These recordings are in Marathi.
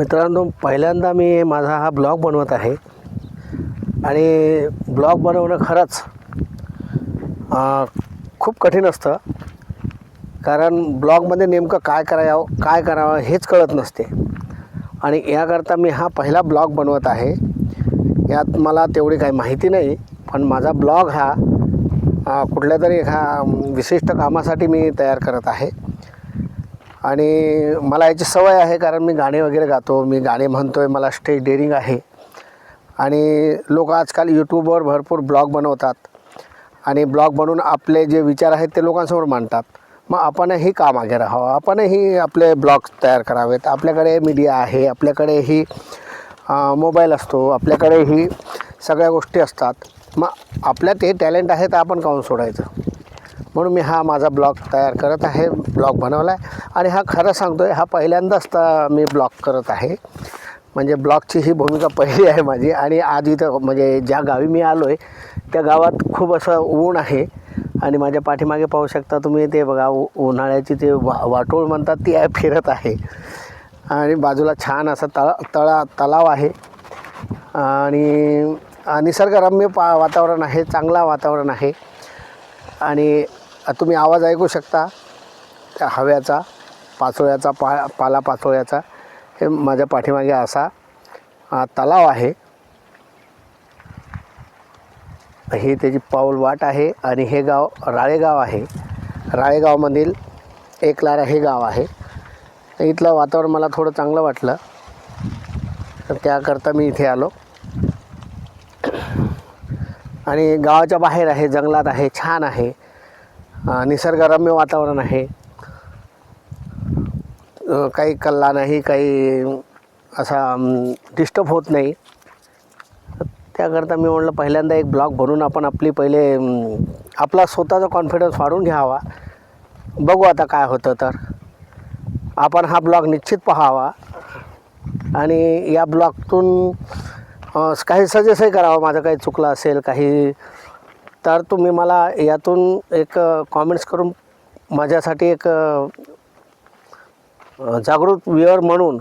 मित्रांनो पहिल्यांदा मी माझा हा ब्लॉग बनवत आहे. आणि ब्लॉग बनवणं खरंच खूप कठीण असतं. कारण ब्लॉगमध्ये नेमकं काय करावं काय करावं हेच कळत नसते. आणि याकरता मी हा पहिला ब्लॉग बनवत आहे. यात मला तेवढी काही माहिती नाही पण माझा ब्लॉग हा कुठल्या तरी एका विशिष्ट कामासाठी मी तयार करत आहे. आणि मला याची सवय आहे कारण मी गाणे वगैरे गातो मी गाणे म्हणतो आहे मला स्टेज डेअरिंग आहे. आणि लोक आजकाल यूट्यूबवर भरपूर ब्लॉग बनवतात. आणि ब्लॉग बनवून आपले जे विचार आहेत ते लोकांसमोर मांडतात. मग आपणही का मागे राहावं आपणही आपले ब्लॉग तयार करावेत. आपल्याकडे मीडिया आहे आपल्याकडेही मोबाईल असतो आपल्याकडेही सगळ्या गोष्टी असतात. मग आपल्यात हे टॅलेंट आहे तर आपण काऊन सोडायचं? म्हणून मी हा माझा ब्लॉग तयार करत आहे ब्लॉग बनवला आहे आणि हा खरं सांगतो आहे हा पहिल्यांदाच तर मी ब्लॉग करत आहे. म्हणजे ब्लॉगची ही भूमिका पहिली आहे माझी. आणि आज इथं म्हणजे ज्या गावी मी आलो आहे त्या गावात खूप असं ऊन आहे. आणि माझ्या पाठीमागे पाहू शकता तुम्ही ते बघा उ उन्हाळ्याची ते वा वाटोळ म्हणतात ती आहे फिरत आहे. आणि बाजूला छान असं तळ तळा तलाव आहे. आणि निसर्गरम्य पा वातावरण आहे चांगला वातावरण आहे. आणि तुम्ही आवाज ऐकू शकता त्या हव्याचा पाचोळ्याचा पा पाला पाचोळ्याचा. हे माझ्या पाठीमागे असा तलाव आहे. ही त्याची पाऊल वाट आहे आणि हे गाव राळेगाव आहे. राळेगावमधील एकलारा हे गाव आहे. तर इथलं वातावरण मला थोडं चांगलं वाटलं. तर त्याकरता मी इथे आलो. आणि गावाच्या बाहेर आहे जंगलात आहे छान आहे. निसर्गरम्य वातावरण आहे. काही कल्ला नाही काही असा डिस्टर्ब होत नाही. त्याकरता मी म्हटलं पहिल्यांदा एक ब्लॉग बनवून आपण आपली पहिले आपला स्वतःचा कॉन्फिडन्स वाढून घ्यावा. बघू आता काय होतं तर. आपण हा ब्लॉग निश्चित पाहावा. आणि या ब्लॉगतून काही सजेस्टही करावं. माझं काही चुकलं असेल काही तर तुम्ही मला यातून एक कॉमेंट्स करून माझ्यासाठी एक जागृत व्ह्युअर म्हणून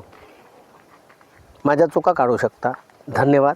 माझ्या चुका काढू शकता. धन्यवाद.